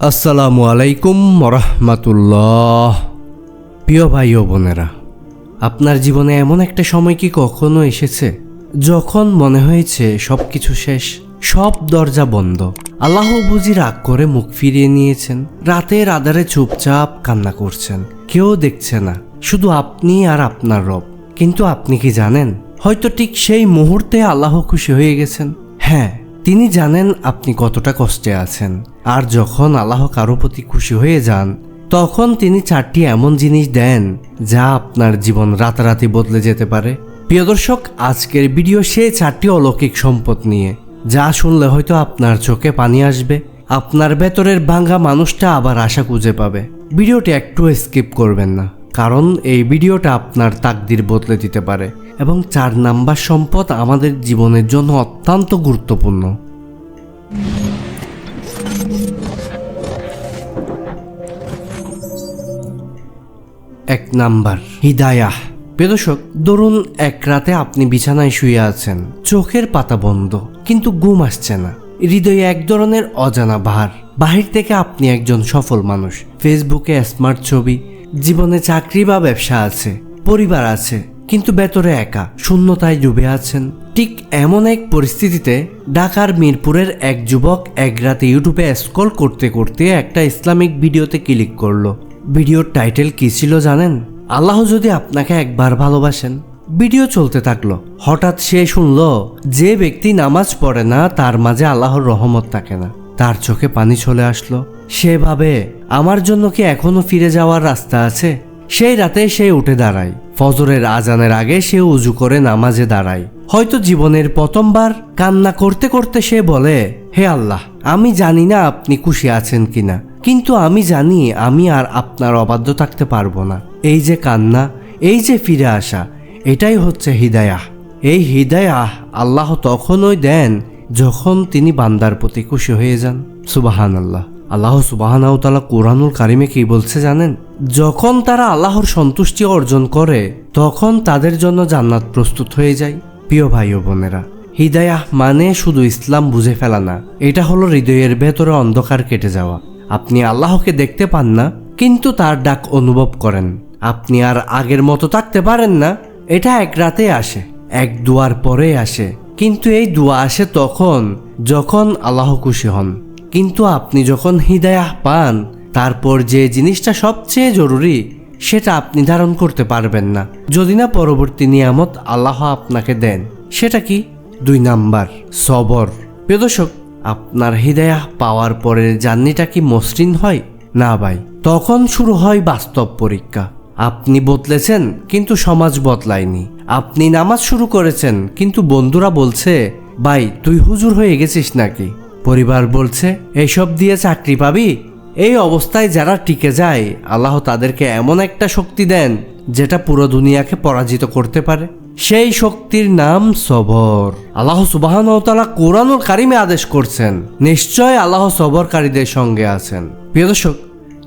আসসালামু আলাইকুম রহমাতুল্লাহ প্রিয় ভাই ও বোনেরা, আপনার জীবনে এমন একটা সময় কি কখনো এসেছে? যখন মনে হয়েছে সব কিছু শেষ, সব দরজা বন্ধ, আল্লাহ বুঝি রাগ করে মুখ ফিরিয়ে নিয়েছেন, রাতের আধারে চুপচাপ কান্না করছেন, কেউ দেখছে না, শুধু আপনি আর আপনার রব। কিন্তু আপনি কি জানেন? হয়তো ঠিক সেই মুহূর্তে আল্লাহ খুশি হয়ে গেছেন। হ্যাঁ তিনি জানেন আপনি কতটা কষ্টে আছেন। আর যখন আল্লাহ কারও প্রতি খুশি হয়ে যান, তখন তিনি চারটি এমন জিনিস দেন যা আপনার জীবন রাতারাতি বদলে যেতে পারে। প্রিয় দর্শক, আজকের ভিডিও সেই চারটি অলৌকিক সম্পদ নিয়ে। যা শুনলে হয়তো আপনার চোখে পানি আসবে, আপনার ভেতরের ভাঙ্গা মানুষটা আবার আশা খুঁজে পাবে। ভিডিওটি একটু স্কিপ করবেন না। কারণ এই ভিডিওটা আপনার তাকদির বদলে দিতে পারে এবং চার নাম্বার সম্পদ আমাদের জীবনের জন্য অত্যন্ত গুরুত্বপূর্ণ। এক নাম্বার হিদায়াহ বেদশক ধরুন এক রাতে আপনি বিছানায় শুয়ে আছেন, চোখের পাতা বন্ধ, কিন্তু ঘুম আসছে না। হৃদয়ে এক ধরনের অজানা ভার। বাহির থেকে আপনি একজন সফল মানুষ, ফেসবুকে স্মার্ট ছবি জীবনে চাকরি বা ব্যবসা আছে, পরিবার আছে, কিন্তু ভেতরে একা, শূন্যতায় ডুবে আছেন। ঠিক এমন এক পরিস্থিতিতে ঢাকার মিরপুরের এক যুবক এক রাতে ইউটিউবে স্ক্রল করতে করতে একটা ইসলামিক ভিডিওতে ক্লিক করল। ভিডিওর টাইটেল কি ছিল জানেন? আল্লাহ যদি আপনাকে একবার ভালোবাসেন। ভিডিও চলতে থাকল। হঠাৎ সে শুনল, যে ব্যক্তি নামাজ পড়ে না, তার মাঝে আল্লাহর রহমত থাকে না। তার চোখে পানি চলে আসলো। সে ভাবে, আমার জন্য কি এখনও ফিরে যাওয়ার রাস্তা আছে? সেই রাতে সে উঠে দাঁড়ায়। ফজরের আজানের আগে সে উজু করে নামাজে দাঁড়ায়। হয়তো জীবনের প্রথমবার কান্না করতে করতে সে বলে, হে আল্লাহ, আমি জানি না আপনি খুশি আছেন কিনা, কিন্তু আমি জানি আমি আর আপনার অবাধ্য থাকতে পারব না। এই যে কান্না, এই যে ফিরে আসা, এটাই হচ্ছে হিদায়াহ। এই হিদায়াহ আল্লাহ তখনই দেন যখন তিনি বান্দার প্রতি খুশি হয়ে যান। সুবাহান আল্লাহ আল্লাহ সুবাহানাউতালা কোরআনুল কারিমে কি বলছে জানেন? যখন তারা আল্লাহর সন্তুষ্টি অর্জন করে, তখন তাদের জন্য জান্নাত প্রস্তুত হয়ে যায়। প্রিয় ভাই ও বোনেরা, হিদায়াহ মানে শুধু ইসলাম বুঝে ফেলা না, এটা হলো হৃদয়ের ভেতরে অন্ধকার কেটে যাওয়া। আপনি আল্লাহকে দেখতে পান না, কিন্তু তার ডাক অনুভব করেন। আপনি আর আগের মতো থাকতে পারেন না, এটা এক রাতে আসে, এক দুয়ার পরে আসে। কিন্তু এই দুয়া আসে তখন, যখন আল্লাহ খুশি হন। কিন্তু আপনি যখন হৃদয়াহ পান, তারপর যে জিনিসটা সবচেয়ে জরুরি, সেটা আপনি ধারণ করতে পারবেন না। যদি না পরবর্তী নিয়ামত আল্লাহ আপনাকে দেন, সেটা কি? দুই নাম্বার, সবর। প্রিয় দর্শক, আপনার হৃদয়া পাওয়ার পরের জার্নিটা কি মসৃণ হয়? না ভাই, তখন শুরু হয় বাস্তব পরীক্ষা। আপনি বদলেছেন, কিন্তু সমাজ বদলায়নি। আপনি নামাজ শুরু করেছেন, কিন্তু বন্ধুরা বলছে, ভাই, তুই হুজুর হয়ে গেছিস নাকি? পরিবার বলছে এইসব দিয়ে চাকরি পাবি? এই অবস্থায় যারা টিকে যায়, আল্লাহ তাদেরকে এমন একটা শক্তি দেন, যেটা পুরো দুনিয়াকে পরাজিত করতে পারে। সেই শক্তির নাম সবর। আল্লাহ সুবাহন তালা কোরআনুল কারিমে আদেশ করছেন, নিশ্চয় আল্লাহ সবরকারীদের সঙ্গে আছেন। প্রিয় দর্শক,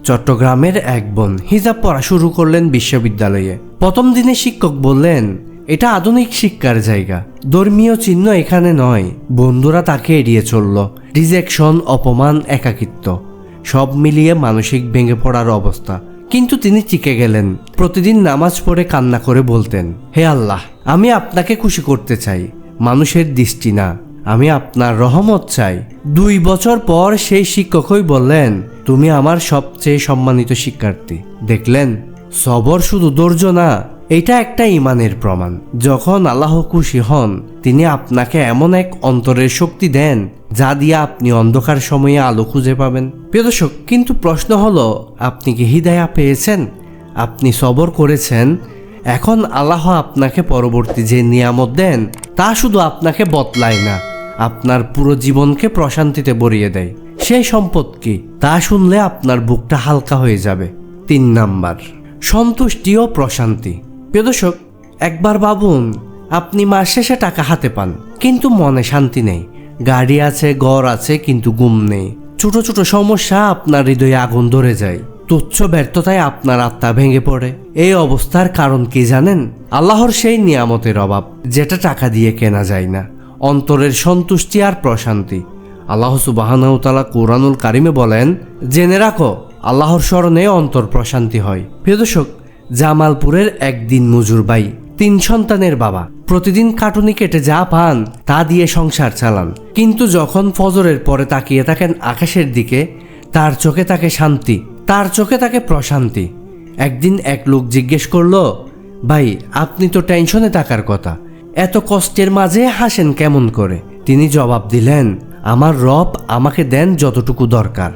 চট্টগ্রামের এক বোন হিজাব পড়া শুরু করলেন বিশ্ববিদ্যালয়ে। প্রথম দিনে শিক্ষক বললেন এটা আধুনিক শিক্ষার জায়গা। ধর্মীয় চিহ্ন এখানে নয়, বন্ধুরা তাকে এড়িয়ে চলল। রিজেকশন অপমান, একাকিত্ব, সব মিলিয়ে মানসিক ভেঙে পড়ার অবস্থা। কিন্তু তিনি চিকে গেলেন, প্রতিদিন নামাজ পড়ে কান্না করে বলতেন, হে আল্লাহ, আমি আপনাকে খুশি করতে চাই, মানুষের দৃষ্টি না, আমি আপনার রহমত চাই। দুই বছর পর সেই শিক্ষকই বললেন, তুমি আমার সবচেয়ে সম্মানিত শিক্ষার্থী। দেখলেন, সবর শুধু ধৈর্য না এটা একটা ইমানের প্রমাণ। যখন আল্লাহ খুশি হন, তিনি আপনাকে এমন এক অন্তরের শক্তি দেন, যা দিয়ে আপনি অন্ধকার সময়ে আলো খুঁজে পাবেন। প্রিয় দর্শক, কিন্তু প্রশ্ন হলো, আপনি কি হৃদয়া পেয়েছেন? আপনি সবর করেছেন? এখন আল্লাহ আপনাকে পরবর্তী যে নিয়ামত দেন, তা শুধু আপনাকে বদলায় না, আপনার পুরো জীবনকে প্রশান্তিতে ভরিয়ে দেয়। সেই সম্পদ কি? তা শুনলে আপনার বুকটা হালকা হয়ে যাবে। তিন নাম্বার, সন্তুষ্টি ও প্রশান্তি। প্রিয় দর্শক, একবার ভাবুন, আপনি মাস শেষে টাকা হাতে পান, কিন্তু মনে শান্তি নেই। গাড়ি আছে, ঘর আছে, কিন্তু ঘুম নেই। ছোট ছোট সমস্যা আপনার হৃদয়ে আগুন ধরে যায়। তুচ্ছ ব্যর্থতায় আপনার আত্মা ভেঙে পড়ে। এই অবস্থার কারণ কি জানেন? আল্লাহর সেই নিয়ামতের অভাব, যেটা টাকা দিয়ে কেনা যায় না। অন্তরের সন্তুষ্টি আর প্রশান্তি। আল্লাহ সুবাহানাউতালা কোরআনুল কারিমে বলেন, জেনে রাখো, আল্লাহর স্মরণে অন্তর প্রশান্তি হয়। প্রিয় দর্শক জামালপুরের একদিন মজুর বাই তিন সন্তানের বাবা। প্রতিদিন কাটুনি কেটে যা পান, তা দিয়ে সংসার চালান। কিন্তু যখন ফজরের পরে তাকিয়ে থাকেন আকাশের দিকে, তার চোখে তাকে শান্তি, তার চোখে তাকে প্রশান্তি। একদিন এক লোক জিজ্ঞেস করল, ভাই, আপনি তো টেনশনে থাকার কথা। এত কষ্টের মাঝে হাসেন কেমন করে? তিনি জবাব দিলেন, আমার রব আমাকে দেন যতটুকু দরকার।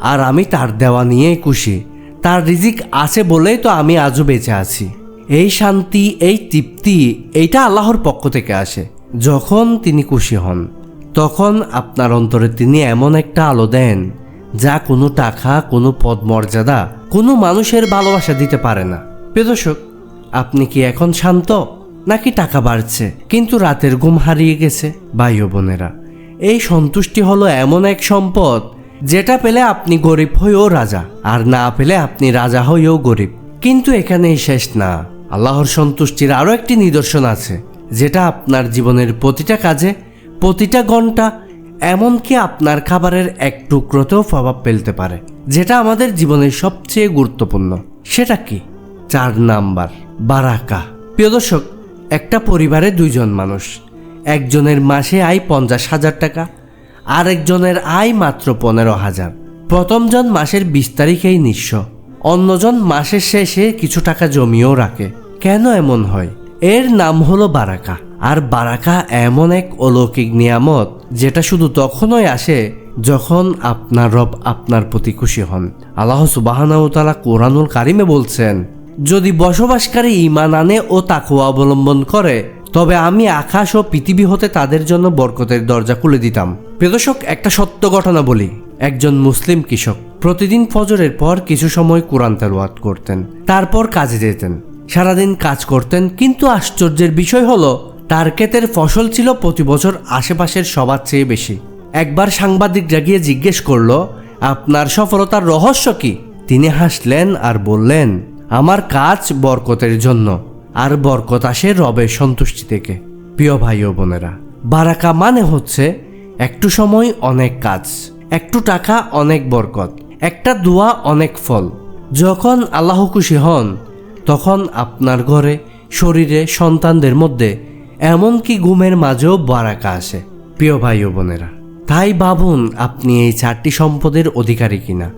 আর আমি তার দেওয়া নিয়েই খুশি। তার রিজিক আছে বলেই তো আমি আজও বেঁচে আছি। এই শান্তি, এই তৃপ্তি, এইটা আল্লাহর পক্ষ থেকে আসে। যখন তিনি খুশি হন, তখন আপনার অন্তরে তিনি এমন একটা আলো দেন, যা কোনো টাকা, কোনো পদ মর্যাদা কোনো মানুষের ভালোবাসা দিতে পারে না। প্রিয়দর্শক আপনি কি এখন শান্ত, নাকি টাকা বাড়ছে? কিন্তু রাতের ঘুম হারিয়ে গেছে, ভাই বোনেরা। এই সন্তুষ্টি হলো এমন এক সম্পদ যেটা পেলে আপনি গরিব হয়েও রাজা, আর না পেলে আপনি রাজা হয়েও গরিব। কিন্তু এখানেই শেষ না। আল্লাহর সন্তুষ্টির আরও একটি নিদর্শন আছে, যেটা আপনার জীবনের প্রতিটা কাজে, প্রতিটা ঘণ্টা এমনকি আপনার খাবারের এক টুকরোতেও প্রভাব ফেলতে পারে, যেটা আমাদের জীবনের সবচেয়ে গুরুত্বপূর্ণ। সেটা কি? চার নাম্বার, বারাকা। প্রিয় দর্শক, একটা পরিবারে দুইজন মানুষ, একজনের মাসে আয় পঞ্চাশ হাজার টাকা আরেকজনের আয় মাত্র পনেরো হাজার। প্রথমজন মাসের বিশ তারিখেই নিঃস্ব। অন্যজন মাসের শেষে কিছু টাকা জমিয়েও রাখে। কেন এমন হয়? এর নাম হলো বারাকা। আর বারাকা এমন এক অলৌকিক নিয়ামত, যেটা শুধু তখনই আসে যখন আপনার রব আপনার প্রতি খুশি হন। আল্লাহ সুবাহানাউতালা কোরআনুল কারিমে বলছেন, যদি বসবাসকারী ইমান আনে ও তাকুয়া অবলম্বন করে, তবে আমি আকাশ ও পৃথিবী হতে তাদের জন্য বরকতের দরজা খুলে দিতাম। প্রিয়দর্শক একটা সত্য ঘটনা বলি। একজন মুসলিম কৃষক প্রতিদিন ফজরের পর কিছু সময় কোরআন তেলাওয়াত করতেন, তারপর কাজে যেতেন। সারাদিন কাজ করতেন, কিন্তু আশ্চর্যের বিষয় হলো, তার ক্ষেতের ফসল ছিল প্রতি বছর আশেপাশের সবার চেয়ে বেশি। একবার সাংবাদিকরা গিয়ে জিজ্ঞেস করল, আপনার সফলতার রহস্য কি? তিনি হাসলেন আর বললেন, আমার কাজ বরকতের জন্য, আর বরকত আসে রবের সন্তুষ্টি থেকে। প্রিয় ভাই ও বোনেরা, বারাকা মানে হচ্ছে একটু সময়, অনেক কাজ। একটু টাকা, অনেক বরকত। একটা দোয়া, অনেক ফল। যখন আল্লাহ খুশি হন, তখন আপনার ঘরে, শরীরে, সন্তানদের মধ্যে এমনকি ঘুমের মাঝেও বারাকা আসে। প্রিয় ভাই ও বোনেরা, তাই ভাবুন আপনি এই চারটি সম্পদের অধিকারী কিনা।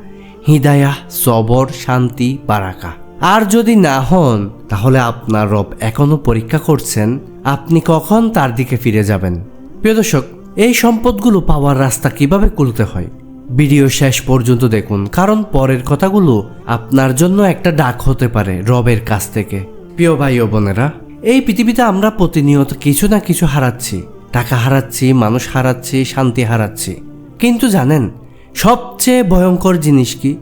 হিদায়া, সবর, শান্তি, বারাকা। আর যদি না হন, তাহলে আপনার রব এখনও পরীক্ষা করছেন, আপনি কখন তার দিকে ফিরে যাবেন। প্রিয় দর্শক এই সম্পদগুলো পাওয়ার রাস্তা কীভাবে খুলতে হয়? ভিডিও শেষ পর্যন্ত দেখুন, কারণ পরের কথাগুলো আপনার জন্য একটা ডাক হতে পারে রবের কাছ থেকে। প্রিয় ভাই ও বোনেরা, এই পৃথিবীতে আমরা প্রতিনিয়ত কিছু না কিছু হারাচ্ছি। টাকা হারাচ্ছি, মানুষ হারাচ্ছি, শান্তি হারাচ্ছি। কিন্তু জানেন, সবচেয়ে ভয়ঙ্কর জিনিস কি?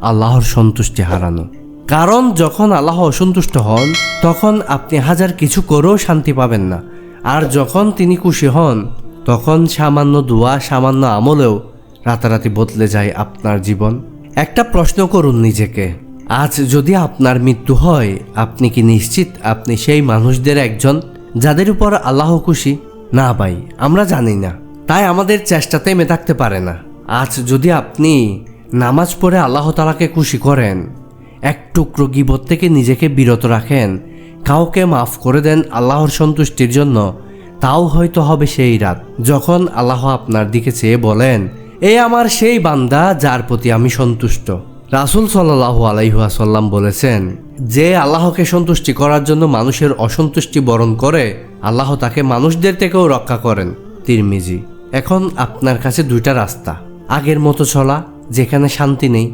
আল্লাহর সন্তুষ্টি হারানো। কারণ যখন আল্লাহ অসন্তুষ্ট হন, তখন আপনি হাজার কিছু করেও শান্তি পাবেন না। আর যখন তিনি খুশি হন তখন সামান্য দোয়া, সামান্য আমলেও রাতারাতি বদলে যায় আপনার জীবন। একটা প্রশ্ন করুন নিজেকে, আজ যদি আপনার মৃত্যু হয়, আপনি কি নিশ্চিত আপনি সেই মানুষদের একজন যাদের উপর আল্লাহ খুশি? না ভাই, আমরা জানি না। তাই আমাদের চেষ্টাতে থেমে থাকতে পারে না। আজ যদি আপনি নামাজ পড়ে আল্লাহ তালাকে খুশি করেন, এক টুকরো গিবত থেকে নিজেকে বিরত রাখেন, কাউকে মাফ করে দেন আল্লাহর সন্তুষ্টির জন্য তাও হয়তো হবে সেই রাত। যখন আল্লাহ আপনার দিকে চেয়ে বলেন, এ আমার সেই বান্দা যার প্রতি আমি সন্তুষ্ট। রাসুল সাল্লাহ আলাইহাসাল্লাম বলেছেন, যে আল্লাহকে সন্তুষ্টি করার জন্য মানুষের অসন্তুষ্টি বরণ করে, আল্লাহ তাকে মানুষদের থেকেও রক্ষা করেন। তিরমিজি, এখন আপনার কাছে দুইটা রাস্তা। আগের মতো চলা, যেখানে শান্তি নেই,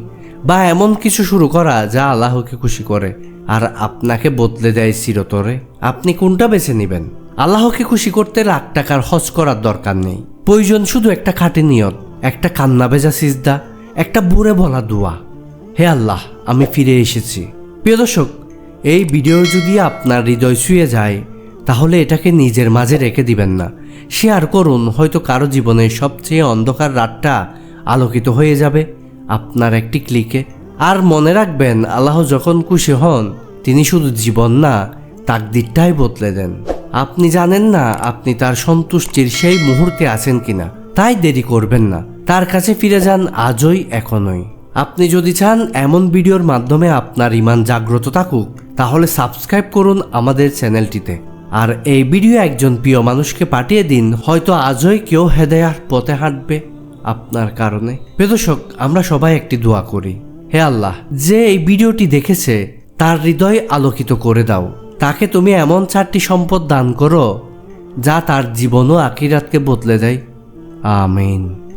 বা এমন কিছু শুরু করা যা আল্লাহকে খুশি করে, আর আপনাকে বদলে দেয় চিরতরে। আপনি কোনটা বেছে নেবেন? আল্লাহকে খুশি করতে লাখ টাকার হজ করার দরকার নেই। প্রয়োজন শুধু একটা খাঁটি নিয়ত, একটা কান্না ভেজা সিজদা, একটা বুড়ে বলা দোয়া। হে আল্লাহ, আমি ফিরে এসেছি। প্রিয় দর্শক, এই ভিডিও যদি আপনার হৃদয় ছুঁয়ে যায়, তাহলে এটাকে নিজের মাঝে রেখে দিবেন না। শেয়ার করুন, হয়তো কারও জীবনের সবচেয়ে অন্ধকার রাতটা আলোকিত হয়ে যাবে আপনার একটি ক্লিকে। আর মনে রাখবেন, আল্লাহ যখন খুশি হন, তিনি শুধু জীবন না, তাকদিরটাই বদলে দেন। আপনি জানেন না আপনি তার সন্তুষ্টির সেই মুহূর্তে আছেন কিনা? তাই দেরি করবেন না। তার কাছে ফিরে যান আজই, এখনই। আপনি যদি চান এমন ভিডিওর মাধ্যমে আপনার ইমান জাগ্রত থাকুক, তাহলে সাবস্ক্রাইব করুন আমাদের চ্যানেলটিতে। আর এই ভিডিও একজন প্রিয় মানুষকে পাঠিয়ে দিন, হয়তো আজই কেউ হেদায়ার পথে হাঁটবে আপনার কারণে। বেদর্শক আমরা সবাই একটি দোয়া করি। হে আল্লাহ, যে এই ভিডিওটি দেখেছে, তার হৃদয় আলোকিত করে দাও। তাকে তুমি এমন চারটি সম্পদ দান করো, যা তার জীবন ও আকিরাতকে বদলে দেয়। আমিন।